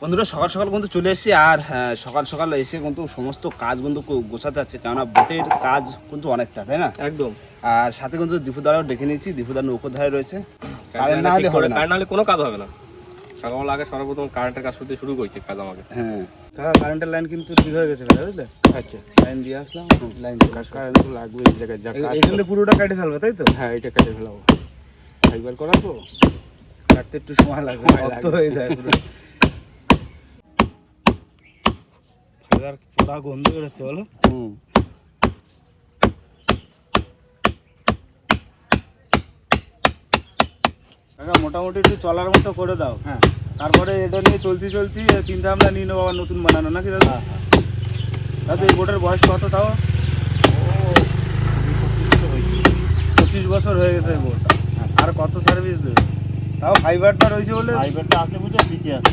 বন্ধুরা সকাল সকাল কিন্তু চলে এসেছি আর হ্যাঁ, সকাল সকাল এসে কিন্তু সমস্ত কাজ কিন্তু গোছাতে যাচ্ছে কেননা বোটের কাজ কিন্তু অনেকটা তাই না? একদম। আর সাথে কিন্তু দীপুদারাও ডেকে নিয়েছি দীপুদার নৌকো ধারে রয়েছে। কারেন্ট না হলে হবে না। কারেন্ট না হলে কোনো কাজ হবে না। সকালবেলা আগে সর্বপ্রথম কারেন্টের কাজ শুরু শুরু করছে কাজ আমাকে। হ্যাঁ। কাকা কারেন্টের লাইন কিন্তু ঠিক হয়ে গেছে বুঝলে? আচ্ছা। লাইন দিয়ে আসলাম লাইন কারেন্ট তো লাগবে এই জায়গায় যা এখান পুরোটা কেটে ফেলবে তাই তো? হ্যাঁ এটা কেটে ফেলাবো। ফাইবার করা তো কাটতে একটু সময় লাগবে। হয়ে যায় পুরো। ফাইবার পোড়া গন্ধ বেরোচ্ছে বলো। হুম। মোটামুটি একটু চলার মতো করে দাও হ্যাঁ। তারপরে এটা নিয়ে চলতি চলতি চিন্তা ভাবনা নিয়ে নেব আবার নতুন বানানো নাকি দাদা? দাদা এই বোটের বয়স কত তাও? পঁচিশ বছর হয়ে গেছে এই বোট। আর কত সার্ভিস দেবে? তাও ফাইবারটা রয়েছে বলে? ফাইবারটা আছে বুঝে ঠিকই আছে।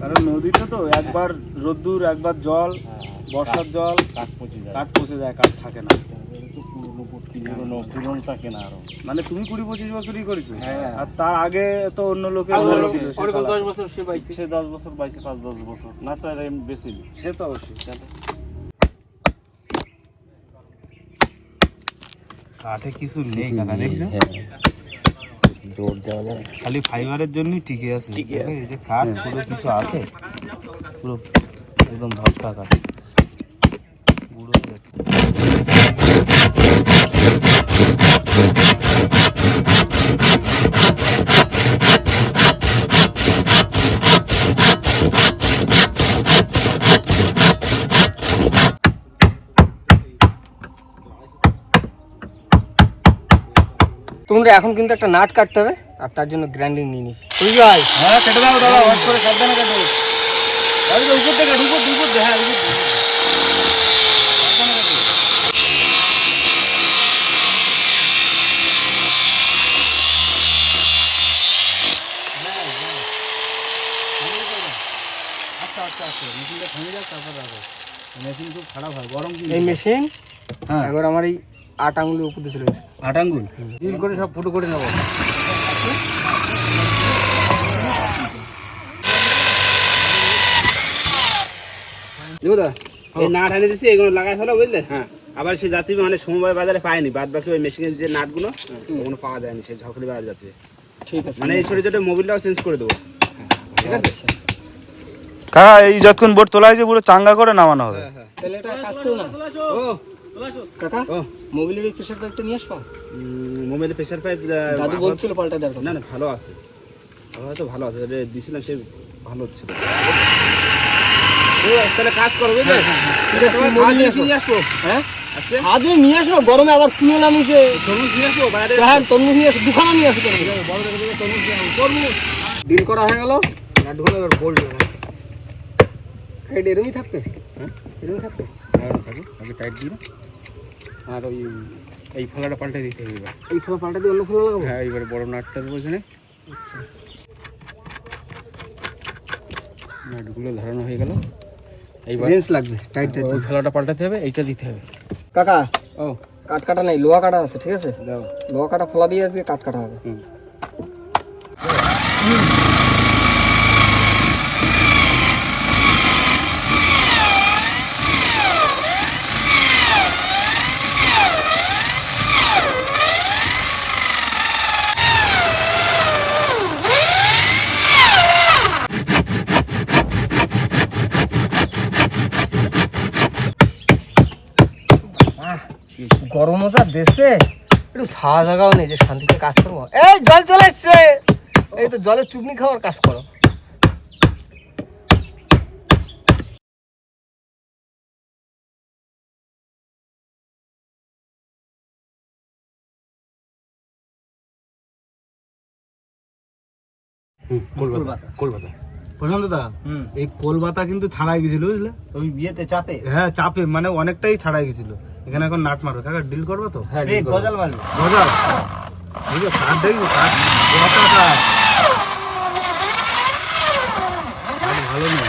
কারণ নদীতে তো একবার রোদ্দুর একবার জল বর্ষার জল কাঠ পচে যায়। কাঠ পচে যায় কাঠ থাকে না। পুরনো বুট পুরনো পুরনো থাকে না আরও। মানে তুমি কুড়ি পঁচিশ বছরই করেছ। হ্যাঁ। আর তার আগে তো অন্য লোকের দশ বছর সে সে দশ বছর বাইশে পাঁচ দশ বছর। না তো এরা বেশি। সে তো অবশ্যই। কাঠে কিছু নেই কাকা দেখছ? জোর দেওয়া যাবে। খালি ফাইবারের জন্যই টিকে আছে। দেখো, এই যে কাঠ পুরো কিছু আছে? পুরো একদম ভস্কা কাঠ পুরো তোমরা এখন কিন্তু একটা নাট কাটতে হবে আর তার জন্য গ্রাইন্ডিং নিয়ে নিছি তুই ভাই হ্যাঁ কেটে দাও দাদা ওয়াশ করে সাবধানে কেটে দাও। আরে তো উপর থেকে উপর উপর দে হ্যাঁ উপর দে। আচ্ছা আচ্ছা আচ্ছা মেশিনটা থেমে যাক তারপর রাখো মেশিন খুব খারাপ হয় গরম কি এই মেশিন হ্যাঁ। একবার আমার এই আট আঙুলের উপর দিয়ে চলে গেছে। আট আঙ্গুল ডিল করে সব ফুটো করে নেব। দীপুদা এই নাট আনি দিছি এগুলো লাগাই ফেলো বুঝলে? হ্যাঁ। আবার সে যাত্রী মানে সমবায় বাজারে পায়নি বাদ বাকি ওই মেশিনের যে নাটগুলো ওগুলো পাওয়া যায়নি সেই ঝকড়ি বাজার যাত্রী। ঠিক আছে। মানে এই ছোট ছোট মোবিলটাও চেঞ্জ করে দেবো। ঠিক আছে? কাকা এই যতক্ষণ বোট তোলা হয়েছে পুরো চাঙ্গা করে নামানো হবে। তাহলে এটা কাজ করো না। ও কাকা মোবিলের এই প্রেশার পাইপটা নিয়ে আসবা? মোবাইলে প্রেশার পাইপ দাদু বলছিল পাল্টা দেওয়ার না না ভালো আছে। হয়তো ভালো আছে এটা দিছিলাম সে ভালো হচ্ছিল তাহলে কাজ করো বুঝলে? নিয়ে আসব হ্যাঁ? আজকে নিয়ে আসো গরমে আবার খুলে নামিছে তরমুজ নিয়ে বাইরে। হ্যাঁ তরমুজ নিয়ে আসো দুখানা নিয়ে আসো তরমুজ। ডিল করা হয়ে গেল? লাড্ডুখানে এবার বোল্ড এই এরমই থাকবে? হ্যাঁ? এরমই থাকবে? টাইট আর ওই এই ফলাটা পাল্টে দিতে হবে এবার। এই ফলা পাল্টে দিয়ে অন্য ফলা লাগাবো? হ্যাঁ এবার বড় নাটটা দেবো এখানে। নাটগুলো ধরানো হয়ে গেল। এইবার রেঞ্জ লাগবে টাইট দিতে ওই ফলাটা পাল্টাতে হবে এইটা দিতে হবে। কাকা ও। কাঠ কাটা নাই লোহা কাটা আছে ঠিক আছে? দাও। লোহা কাটা ফলা দিয়ে আজকে কাট কাটা হবে। হুম। গরম যা দেশে, একটু ছাওয়া জায়গাও নেই যে শান্তিতে কাজ করব। এই জল চলে এসছে! এই তো জলে চুপনি খাওয়ার কাজ করো। কলকাতা কলকাতা। প্রশান্ত দা এই কলকাতা কিন্তু ছাড়াই গেছিল বুঝলে? ওই বিয়েতে চাপে? হ্যাঁ চাপে মানে অনেকটাই ছাড়াই গেছিল। এখানে এখন নাট মারো কাকা ডিল করব তো? হ্যাঁ গজাল মারবে। গজাল? বুঝলো কাঠ দেখব গোটা কাঠ কাঠ ভালো নেই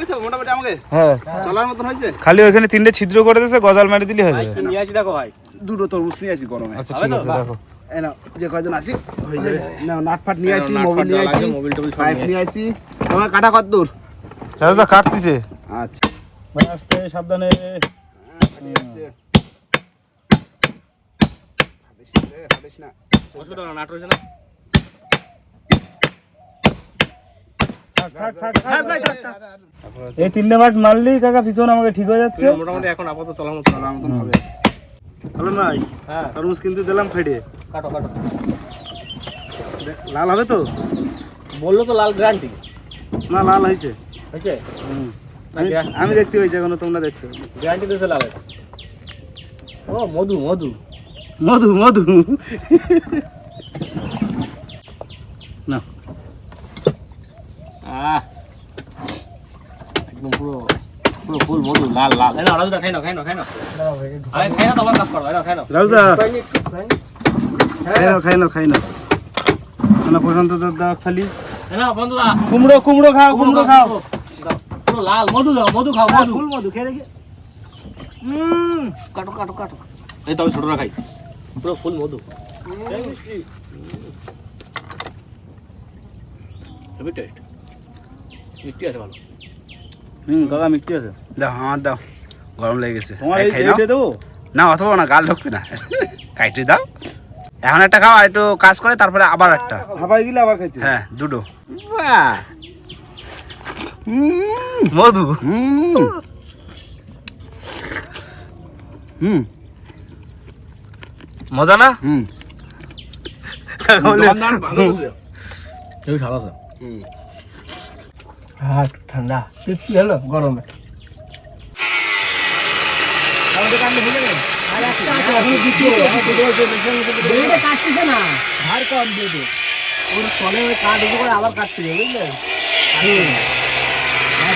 গেছে? মোটামুটি আমাকে? হ্যাঁ। চলার মতন হয়েছে? খালি ওইখানে তিনটে ছিদ্র করে দিয়েছে গজাল মারি দিলে হয়ে যাবে। আসি দেখো ভাই। দুটো তরমুজ নিয়ে আছি গরমে। আচ্ছা ঠিক আছে দেখো। এই নাও যে কয়জন আছি? হয়ে যাবে। না নাট ফাট নিয়ে আসি মোবিল নিয়ে আসি পাইপ নিয়ে আসি। তোমার কাটা কত দূর? দাদা কাটতিছে। আচ্ছা। ভাই আসতে সাবধানে। এই তিনটে মাঠ মারলি কাকা পিছন আমাকে ঠিক হয়ে যাচ্ছে। মোটামুটি এখন আপাতত চলার মতো চলার মতন হবে। হলো নাই হ্যাঁ। তরমুজ কিন্তু দিলাম ফেটে কাটো কাটো। লাল হবে তো? বলল তো লাল গ্রান্টি না লাল হয়েছে। হয়েছে? আমি আমি দেখতে পেয়েছি এখনও তোমরা দেখছ গ্যারান্টি দিয়েছে লাল ও মধু মধু। মধু মধু। না আহ। একদম পুরো পুরো ফুল মধু লাল লাল। না রাজুদা খাই না খাই না খাই না আরে খাই না তো আবার কাজ করো খাই না রাজদা? খাই খাই খাই না প্রশান্ত দাদা খালি। না কুমড়ো কুমড়ো খাও কুমড়ো খাও। পুরো লাল মধু দাও মধু খাও মধু। ফুল মধু খেয়ে দেখি। কাটো কাটো কাটো। এই তো আমি ছোটরা খাই। পুরো ফুল মধু। হেভি টেস্ট মিষ্টি আছে ভালো। হুম কাকা মিষ্টি আছে। দাও আমার দাও গরম লেগে গেছে। খাই নাও। না অথবা না গাল ঢুকবে না। কাইটে দাও। এখন একটা খাও আর একটু কাজ করে তারপরে আবার একটা। হাবাই গেলে আবার খাইতে হ্যাঁ দুটো। বাহ! মধু। হুম। মজা না? হুম। আছে? হুম। হ্যাঁ ঠান্ডা। তৃপ্তি হলো গরমে। কাটতেছে না। ধার কর দিয়ে ওর তলে ওই কাঠ করে আবার কাটতে হবে বুঝলে হুম হ্যাঁ বেরোবে না ওই পাইপে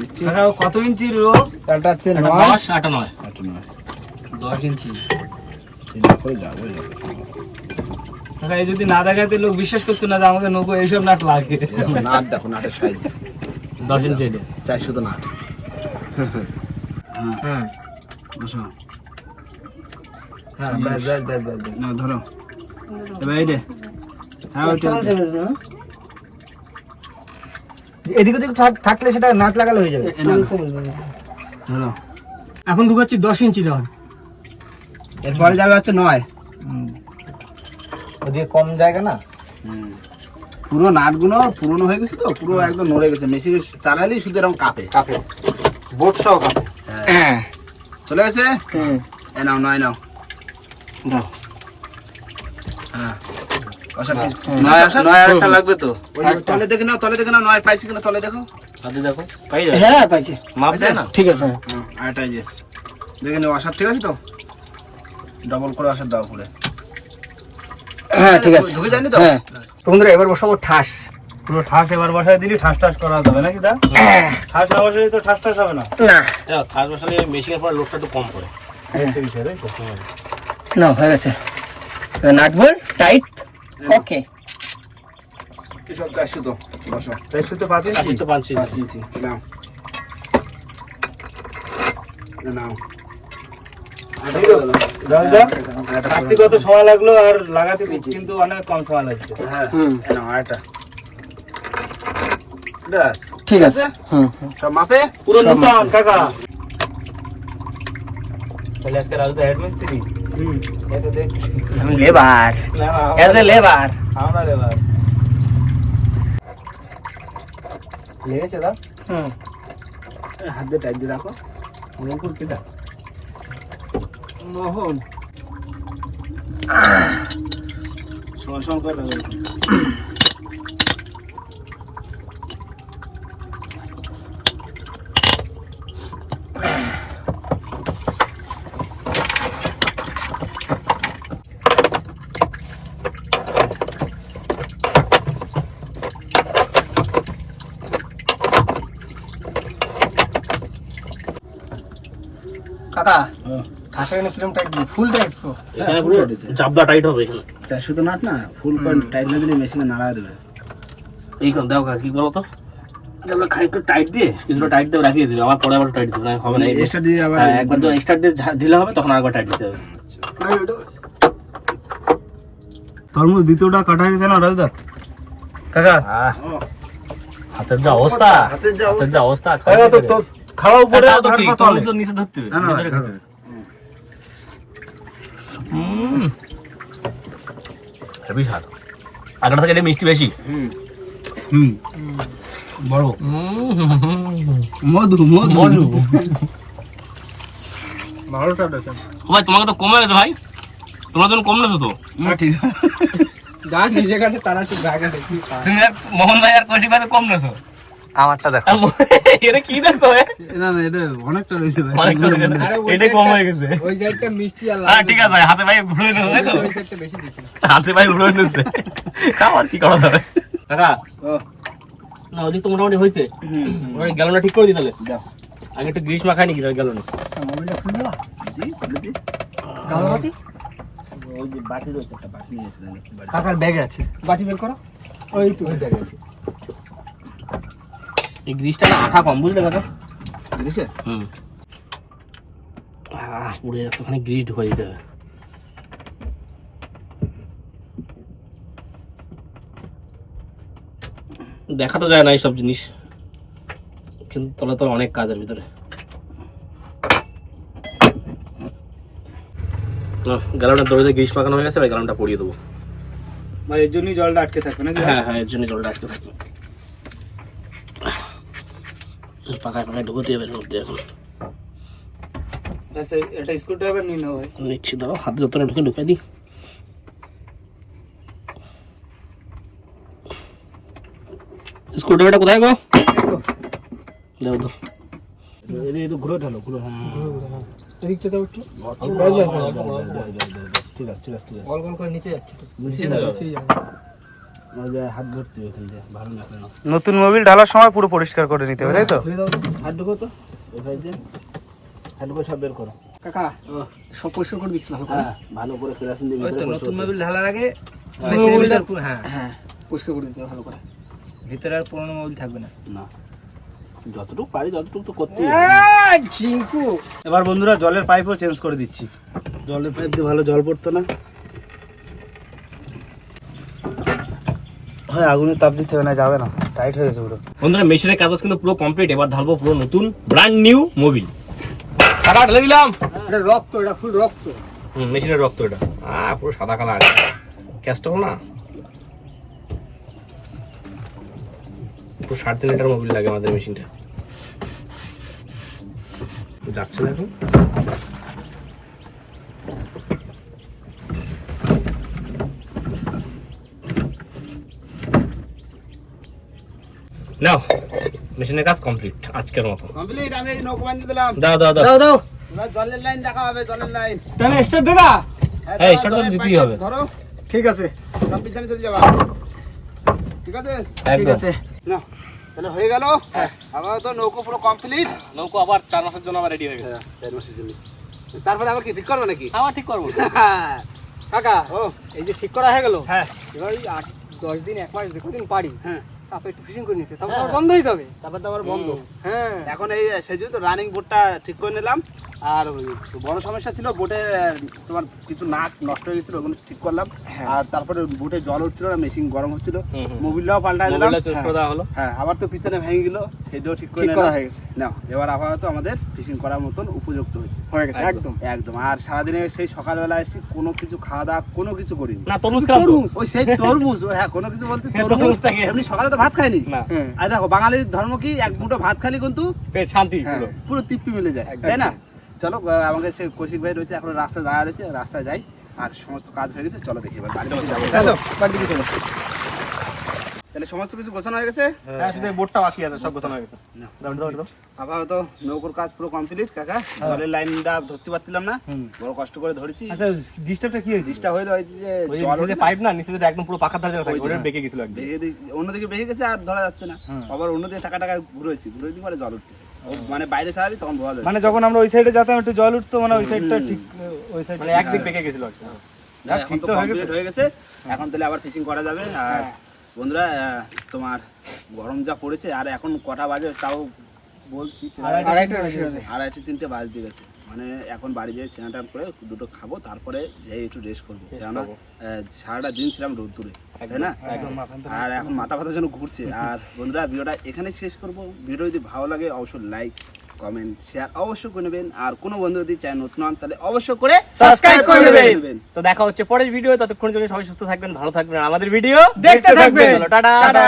দিচ্ছি। কত ইঞ্চির রো? একটা হচ্ছে নয়। দশ আটা নয়? একটা নয়। দশ ইঞ্চি। করে যাব। কাকা এই যদি না দেখাতে লোক বিশ্বাস করতো না যে আমাদের নৌকো এইসব নাট লাগে। নাট দেখো নাটের সাইজ দশ ইঞ্চি এটা। চারশো তো নাট। হ্যাঁ। বসো। হ্যাঁ ব্যাস ব্যাস ব্যাস ব্যাস। ধরো। এবার এই হ্যাঁ ওইটা এদিক ওদিক থাকলে সেটা নাট লাগালে হয়ে যাবে। ধরো। এখন ঢুকাচ্ছি দশ ইঞ্চি রড। এরপরে যাবে হচ্ছে নয়। ওদিকে কম জায়গা না? পুরো নাটগুলো পুরনো হয়ে গেছে তো পুরো একদম নড়ে গেছে। মেশিন চালালেই শুধু এরকম কাপে। কাপে। বোট সহ কাপে। হ্যাঁ। চলে গেছে? হুম এ নাও নয় নাও। দাও হ্যাঁ অসার কি- নয় অসার? নয় আরেকটা লাগবে তো। তলে দেখে নাও তলে দেখে নাও নয় পাইছি কিনা তলে দেখো। দেখো। হ্যাঁ পাইছি। মাপ না? ঠিক আছে। হুম, যে দেখে নাও অসার ঠিক আছে তো? ডবল করে অসার দাও করে। হ্যাঁ ঠিক আছে। ঢুকে যায়নি তো? হ্যাঁ। বন্ধুরা এবার বসাবো ঠাস। পুরো ঠাস এবার বসায় দিলি ঠাস ঠাস করা যাবে নাকি দা? ঠাস না বসালে তো ঠাস ঠাস হবে না। না। খাস বসালে মেশিনের পরে লোডটা একটু কম পড়ে। না হয়ে গেছে। নাট বল টাইট। ওকে এসব চারশো তো বসো। চার সুতো পাঁচ ইঞ্চি তো পাঁচ পাঁচ ইঞ্চি নাও। নাও। কাটতে কত সময় লাগল আর লাগাতে কিন্তু অনেক কম সময় লাগছে। হ্যাঁ নাও ব্যাস। ঠিক আছে। হুম সব মাপে? পুরো নতুন কাকা। তাহলে আজকে রাজু তো হেড মিস্ত্রি আমি লেবার। As a labour. আমরা লেবার লেগেছে দা? হুম। হাত দিয়ে টাইট দিয়ে রাখো। মুকুর কেটা মোহন সমান সমান করে কাকা ঠাসা এখানে কিরম টাইট ফুল টাইট পুরো এখানে পুরো চাপদা টাইট হবে এখানে। চারশো তো নাট না ফুল পয়েন্ট টাইট না দিলে মেশিনে নাড়া দেবে। এইখানে দাও কাকা বলো তো আমরা খানিকটা টাইট দিয়ে কিছুটা টাইট দিয়ে রাখিয়ে দিবে। আবার পরে আবার টাইট দিবে না হবে না এক্সট্রা দিয়ে আবার হ্যাঁ, একবার তো স্টার্ট দিয়ে ঢিলা হবে তখন আরেকবার টাইট দিতে হবে। তরমুজ দ্বিতীয়টা কাটা গেছে না রাজুদা? কাকা হাতের যা অবস্থা হাতের যা অবস্থা। খাওয়া উপরে তো ঠিক, তরমুজ তো নিচে ধরতে হবে, ভিতরে খেতে হবে। হুম। স্বাদ। আগের থেকে মিষ্টি বেশি। হুম। বড়। মধু মধু। মধু। ভালোটা দেখেন ভাই তোমাকে তো কমে গেছে ভাই। তোমার জন্য কম নেছো তো। ঠিক। গান নিজে কাটে তারা আর মোহন ভাই আর কৌশিক ভাই তো কম নেছো। আমারটা দেখো। এটা কি দেখছ না না এটা অনেকটা রয়েছে ভাই। অনেকটা না। এটাই কম হয়ে গেছে। ওই সাইডটা মিষ্টি আর হ্যাঁ ঠিক আছে হাতে ভাই ভুড়ে নেছো দেখো। ওই সাইডটা বেশি দিছি হাতে ভাই ভুড়ে নেছে খাবার কি করা যাবে? কাকা না ওদিক তো মোটামুটি হয়েছে। ওই গ্যালনটা ঠিক করে দিই তাহলে দাও আগে একটু গ্রিস মাখাই নাকি গ্যালনে? মোবাইলটা খুলে দেবা? দি খুলে দি। গালবাতি ওই যে বাটি রয়েছে একটা বাটি একটু কাকার ব্যাগ আছে। বাটি বের করো। ওই তো ওই ব্যাগ আছে। এই গ্রিসটা না আঠা কম বুঝলে কাকা? বুঝেছে হুম। আহ পুড়ে যাচ্ছে ওখানে গ্রিস দিতে হবে। দেখা তো যায় না এইসব জিনিস। কিন্তু তলে তলে অনেক কাজের ভিতরে। গ্যালনটা দড়িতে গ্রিস মাখানো হয়ে গেছে ওই গ্যালনটা পরিয়ে দেবো। মানে এর জন্যই জলটা আটকে থাকবে নাকি? হ্যাঁ হ্যাঁ এর জন্যই জলটা আটকে থাকি পাকায় পাকায় ঢুকতে হবে এর মধ্যে এখন আচ্ছা, এটা স্ক্রু ড্রাইভার নিয়ে নাও ভাই নিচ্ছি দাও হাতে যতটা ঢুকে ঢুকে দিই স্ক্রুড্রাইভারটা কোথায় গো দাও দাও এই এই তো ঘুরে ঢালো ঘুরে হ্যাঁ এদিকটা দাও একটু ঠিক আছে ঠিক আছে ঠিক আছে গল গল করে নিচে যাচ্ছে তো বুঝছি নিচেই যাবে ওই যে হাত ধরতে ওখান দিয়ে ভালো না। নতুন মোবিল ঢালার সময় পুরো পরিষ্কার করে নিতে হবে তাই তো। হাত ঢুকো তো। এই দিয়ে হাত ঢুকো সব বের করো। কাকা সব পরিষ্কার করে দিচ্ছি ভালো করে। হ্যাঁ ভালো করে কেরাসিন দিয়ে ভিতরে নতুন মোবিল ঢালার আগে হ্যাঁ, হ্যাঁ। হ্যাঁ পরিষ্কার করে দিতে হবে ভালো করে। ভিতরে আর পুরোনো মোবিল থাকবে না। না। যতটুকু পারি ততটুকু তো করতেই এবার বন্ধুরা জলের পাইপও চেঞ্জ করে দিচ্ছি। জলের পাইপ দিয়ে ভালো জল পড়তো না। হয় আগুনে তাপ দিতে হবে না যাবে না। টাইট হয়ে গেছে পুরো। বন্ধুরা মেশিনের কাজ কিন্তু পুরো কমপ্লিট এবার ঢালবো পুরো নতুন ব্র্যান্ড নিউ মোবিল টাকা ঢেলে দিলাম। এটা রক্ত এটা ফুল রক্ত। হুম মেশিনের রক্ত এটা। আহ পুরো সাদা কালার ক্যাস্টল না? পুরো সাড়ে তিন লিটার মোবিল লাগে আমাদের মেশিনটা। যাচ্ছে না নাও মেশিনের কাজ কমপ্লিট আজকের মতো। কমপ্লিট আমি বানিয়ে দিলাম। দাও দাও দাও। দাও দাও। জলের লাইন দেখা হবে জলের লাইন তাহলে স্টার্ট দেখা হ্যাঁ, এই, দাও, সেটা তো দিতেই হবে। ধরো। ঠিক আছে। সব পিছনে চলে যাবা। ঠিক আছে? ঠিক আছে। না তাহলে হয়ে গেল। হ্যাঁ। আমার তো নৌকো পুরো কমপ্লিট নৌকো আবার চার মাসের জন্য আবার রেডি হয়ে গেছে। চার মাসের জন্য। তারপরে আবার কি ঠিক করবে নাকি? আবার ঠিক করব। কাকা ও। এই যে ঠিক করা হয়ে গেল? হ্যাঁ। এবার ওই আট দশ দিন এক মাস দেখো দিন পারি। হ্যাঁ। চাপে একটু ফিশিং করে নিতে। তারপর আবার বন্ধ হয়ে যাবে। তারপর তো আবার বন্ধ। হ্যাঁ। এখন এই সেই জন্য তো রানিং বোর্ডটা ঠিক করে নিলাম। আর বড় সমস্যা ছিল বোটে তোমার কিছু নাট নষ্ট হয়ে গেছিল ওগুলো ঠিক করলাম। আর তারপরে বোটে জল উঠছিল না মেশিন গরম হচ্ছিল। মোবিলটাও পাল্টা দিলাম। হলো। হ্যাঁ আবার তো পিছনে ভেঙে গেল সেটাও ঠিক করে করা হয়ে গেছে। না এবার আপাতত আমাদের ফিশিং করার মতন উপযুক্ত হয়েছে। হয়ে গেছে একদম একদম। আর সারাদিনে সেই সকালবেলা এসে কোনো কিছু খাওয়া দাওয়া কোনো কিছু করিনি। না তরমুজ খেলাম ওই সেই তরমুজ হ্যাঁ কোনো কিছু বলতে তরমুজ। তরমুজটাকে। এমনি সকালে তো ভাত খাইনি। আর দেখো বাঙালির ধর্ম কি এক মুঠো ভাত খালি কিন্তু পেট শান্তি পুরো। তৃপ্তি মিলে যায় তাই না? চলো আমাকে সে কৌশিক ভাই রয়েছে এখন রাস্তায় দাঁড়া রয়েছে রাস্তায় যাই আর সমস্ত কাজ হয়ে গেছে চলো দেখি এবার বাড়ি দিকে যাব। দিকে চলো। তাহলে সমস্ত কিছু গোছানো হয়ে গেছে? হ্যাঁ শুধু এই বোটটা বাকি আছে সব গোছানো হয়ে গেছে। নৌকোর কাজ পুরো কমপ্লিট কাকা। জলের লাইনটা ধরতে পারছিলাম না। বড় কষ্ট করে ধরেছি। আচ্ছা ডিস্টার্বটা কি হয়েছে? হইল ওই যে পাইপ না? নিচে যেটা একদম পুরো ধারে থাকে ওটা বেঁকে গেছিল একদম। অন্যদিকে বেঁকে গেছে আর ধরা যাচ্ছে না। আবার অন্যদিকে টাকা টাকা ঘুরেছি ঘুরে দিয়ে পরে জল উঠতেছে। ও মানে বাইরে ছাড়ালি তখন বোঝা যায়। মানে যখন আমরা ওই সাইডে যেতাম একটু জল উঠতো মানে ওই সাইডটা ঠিক ওই সাইড মানে একদিক বেঁকে গেছিল। যাক, এখন ঠিক তো কমপ্লিট হয়ে complete হয়ে গেছে। এখন তাহলে আবার ফিশিং করা যাবে। আর বন্ধুরা আহ, তোমার গরম যা পড়েছে আর এখন কটা বাজে তাও বলছি। আড়াইটে তিনটে বাজতে গেছে। মানে এখন বাড়ি যেয়ে স্নান টান করে দুটো খাব তারপরে যেয়ে একটু রেস্ট করব। কেননা সারাটা দিন ছিলাম রোদ্দুরে তাই না? আর এখন মাথা ব্যথার জন্য ঘুরছে। আর বন্ধুরা ভিডিওটা এখানে শেষ করব। ভিডিও যদি ভালো লাগে অবশ্যই লাইক কমেন্ট শেয়ার অবশ্যই করে নেবেন। আর কোনো বন্ধু যদি চায় নতুন হন তাহলে অবশ্যই করে Subscribe করে নেবেন। তো দেখা হচ্ছে পরের ভিডিও ততক্ষণ জন্য সবাই সুস্থ থাকবেন ভালো থাকবেন আমাদের ভিডিও দেখতে থাকবেন। টাটা। টাটা।